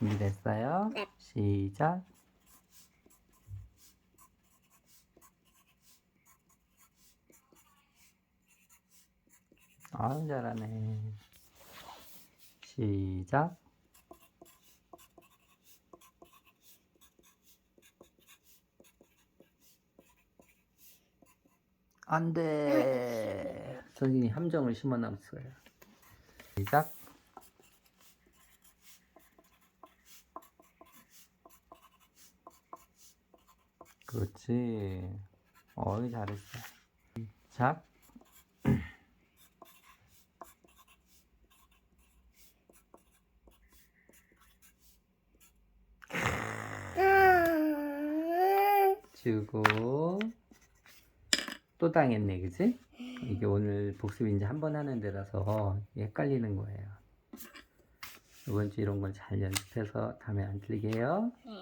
준비됐어요? 네. 시작. 아유, 잘하네. 시작. 안 돼. 선생님이 함정을 심어 놨어요. 시작. 그렇지. 어이, 잘했어. 시작. 주고 또 당했네 그지? 이게 오늘 복습 이제 한 번 하는 데라서 헷갈리는 거예요 이번 주 이런 걸 잘 연습해서 다음에 안 틀리게 해요 네.